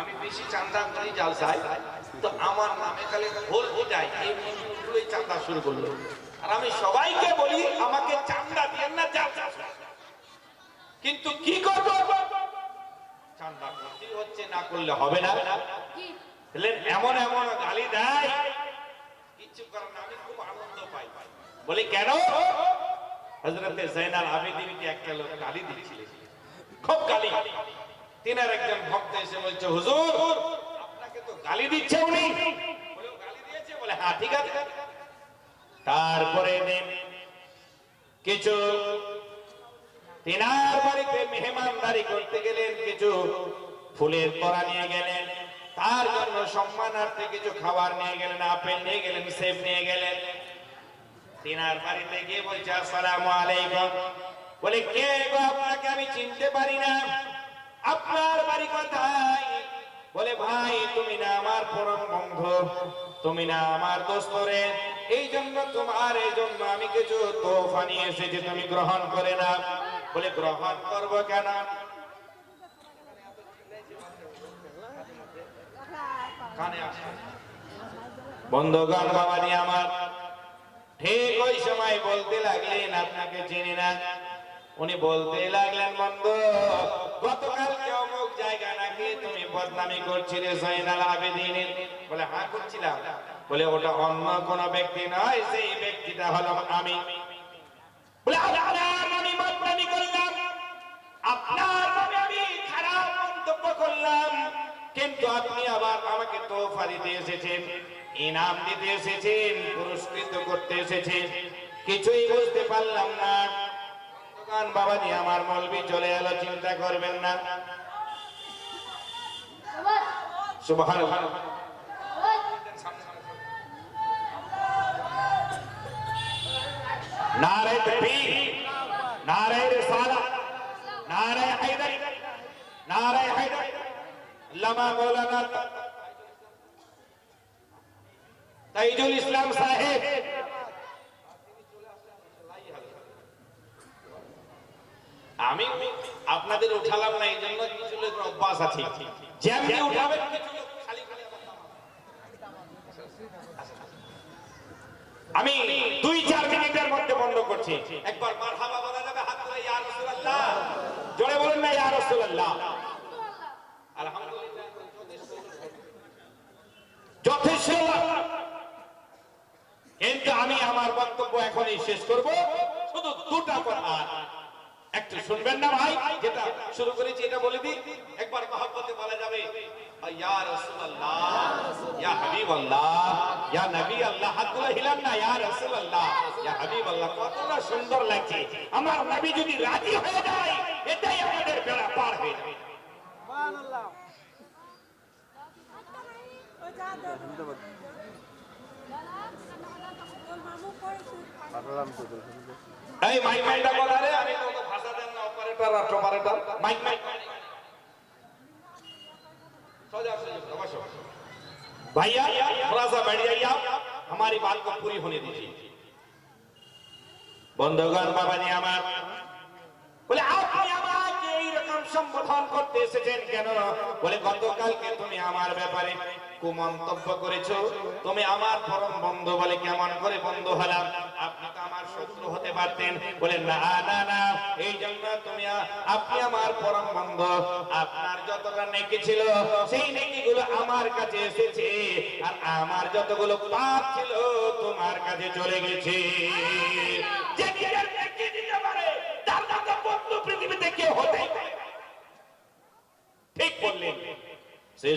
আমি বেশি চান্দা করি জালসায় তো আমার নামে খালি ভোর যায় এই মন্দিরগুলোই চান্দা শুরু করল। আর আমি সবাইকে বলি আমাকে চান্দা দিয়ে না জালসা কিন্তু কি করব? চান্দা করতেই হচ্ছে না করলে হবে না। বললেন এমন এমন গালি দেয় করার না, আমি খুব আনন্দ পাই। বলি কেন? হজরতে জৈনাল আবেদিনকে একটা লোক গালি দিচ্ছিলেন খুব গালি। তিনার একজন ভক্ত এসে বলছে হুজুর আপনাকে তো গালি দিচ্ছে উনি। বলে, গালি দিয়েছে? বলে হ্যাঁ ঠিক আছে। তারপরে কিছু তিনার বাড়িতে মেহমানদারি করতে গেলেন কিছু ফুলের তোড়া নিয়ে গেলেন তার জন্য সম্মানার্থে কিছু খাবার নিয়ে গেলেন আপেল নিয়ে গেলেন সেব নিয়ে গেলেন। তিনার বাড়িতে গিয়ে বলছে আসসালামু আলাইকুম। বলে কে গো আপনাকে? আমি চিনতে পারি না। আপনার বাড়ি কোথায়? বলে, ভাই, তুমি না আমার পরম বন্ধু, তুমি না আমার দোস্তরে। এই জন্য তোমার এই জন্য আমি কিছু তোফা নিয়ে এসেছি, তুমি গ্রহণ করে না বলে, গ্রহণ করব কেন? বন্ধুগণ, বাবাজি আমার, ঠিক ওই সময় বলতে লাগলেন, আপনাকে চিনি না। উনি বলতে লাগলেন, বন্ধু বদনামি করছিলে জয়নাল আবেদিনের বলে হ্যাঁ করছিলাম। বলে, ওটা অন্য কোন ব্যক্তি নয় সেই ব্যক্তিটা হলো আমি। বলে বদনামি করলাম। আপনার নামে আমি খারাপ মন্তব্য করলাম। কিন্তু আপনি আবার আমাকে দিতে এসেছেন, ইনাম দিতে এসেছেন, পুরস্কৃত করতে এসেছেন। কিছুই বুঝতে পারলাম না। দোকান বাবাজি আমার মলবি চলে এলো, চিন্তা করবেন না। তাইজুল ইসলাম সাহেব। আমি আপনাদের উঠালাম না এই জন্য কিছু লোকের অভ্যাস আছে। যেমনি উঠাবেন, কিছু লোক খালি খালি আমার নাম। আমি দুই চার মিনিটের মধ্যে বন্ধ করছি। একবার মারহাবা বলা যাবে, হাত তুলে, ইয়া রাসূলুল্লাহ। জোরে বলুন না, ইয়া রাসূলুল্লাহ। আলহামদুলিল্লাহ। যথেষ্ট। কিন্তু আমি আমার বক্তব্য এখনই শেষ করব শুধু দুটা কথা একটু শুনবেন না ভাই যেটা শুরু করেছি এটা বলে দিই। একবার মহব্বতে বলা যাবে ইয়া রাসূলুল্লাহ ইয়া হাবিবাল্লাহ ইয়া নবী আল্লাহ হাতগুলো হিলান না ইয়া রাসূলুল্লাহ ইয়া হাবিবাল্লাহ কতটা সুন্দর লাগছে। আমার নবী যদি রাজি হয়ে যায় এটাই আমাদের বেড়া পার হয়ে যাবে। এই মাইক মাইকটা রে না অপারেটর আর অপারেটর মাইক মাইক सोजा सोजा बसो भैया थोड़ा सा बैठ जाइए आप हमारी बात को पूरी होने दीजिए বন্ধুগণ বাবাজি আমার বলে আপনি আমাকে এইরকম সম্বোধন করতে এসেছেন কেন বলে গতকালকে তুমি আমার ব্যাপারে কুমন্তব্য করেছ। তুমি আমার পরম বন্ধু বলে কেমন করে বন্ধু হলাম? আপনি তো আমার শত্রু হতে পারতেন। বলে না না না এই জন্য তুমি আপনি আমার পরম বন্ধু। আপনার যতটা নেকি ছিল সেই নেকিগুলো আমার কাছে এসেছে। আর আমার যতগুলো পাপ ছিল তোমার কাছে চলে গেছে।